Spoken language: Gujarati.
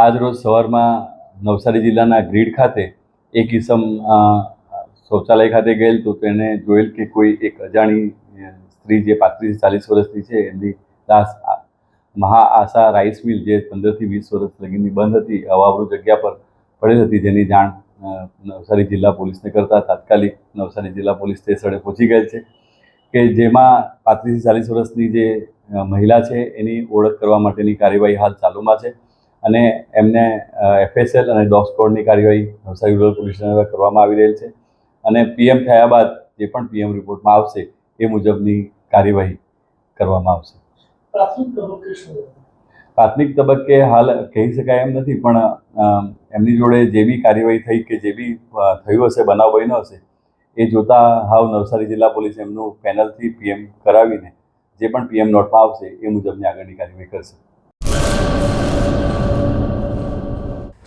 આજ રોજ સવારમાં નવસારી જિલ્લાના ગ્રીડ ખાતે એક ઇસમ શૌચાલય ખાતે ગયેલ તો તેને જોયેલ કે કોઈ એક અજાણી સ્ત્રી જે પાંત્રીસ ચાલીસ વર્ષની છે, એમની લાશ મહાઆશા મહા આશા રાઈસ મિલ જે પંદરથી વીસ વર્ષ લગીની બંધ હતી, અવાવરૂ જગ્યા પર પડેલ હતી, જેની જાણ નવસારી જિલ્લા પોલીસને કરતા તાત્કાલિક નવસારી જિલ્લા પોલીસ તે સ્થળે પહોંચી ગયેલ છે, કે જેમાં પાંત્રીસથી ચાલીસ વર્ષની જે મહિલા છે, એની ઓળખ કરવા માટેની કાર્યવાહી હાલ ચાલુમાં છે. અને એમને એફએસએલ અને ડોગ સ્કોડની કાર્યવાહી નવસારી રૂરલ પોલીસ સ્ટેશન કરવામાં આવી રહેલ છે. અને પીએમ થયા બાદ જે પણ પીએમ રિપોર્ટમાં આવશે એ મુજબની કાર્યવાહી કરવામાં આવશે? પ્રાથમિક તબક્કે હાલ કહી શકાય એમ નથી પણ એમની જોડે જે બી કાર્યવાહી થઈ કે જે બી થયું હશે બનાવ બન્યો હશે એ જોતા હાવ નવસારી જિલ્લા પોલીસ એમનું પેનલથી પીએમ કરાવીને જે પણ પીએમ નોટમાં આવશે એ મુજબની આગળની કાર્યવાહી કરશે.